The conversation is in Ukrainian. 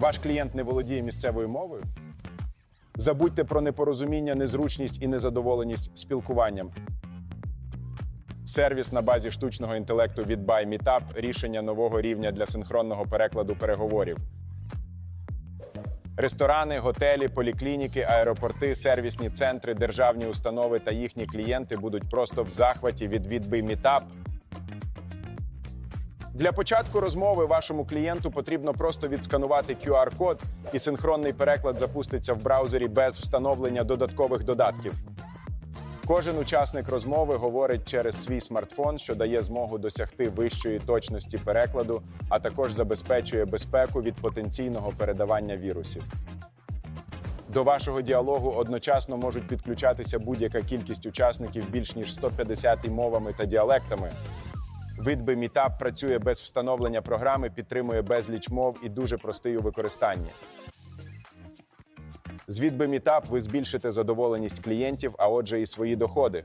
Ваш клієнт не володіє місцевою мовою? Забудьте про непорозуміння, незручність і незадоволеність спілкуванням. Сервіс на базі штучного інтелекту від BuyMeetup – рішення нового рівня для синхронного перекладу переговорів. Ресторани, готелі, поліклініки, аеропорти, сервісні центри, державні установи та їхні клієнти будуть просто в захваті від відбий Meetup. Для початку розмови вашому клієнту потрібно просто відсканувати QR-код, і синхронний переклад запуститься в браузері без встановлення додаткових додатків. Кожен учасник розмови говорить через свій смартфон, що дає змогу досягти вищої точності перекладу, а також забезпечує безпеку від потенційного передавання вірусів. До вашого діалогу одночасно можуть підключатися будь-яка кількість учасників більш ніж 150 мовами та діалектами. Видби мітап працює без встановлення програми, підтримує безліч мов і дуже простий у використанні. З відби мітап ви збільшите задоволеність клієнтів, а отже, і свої доходи.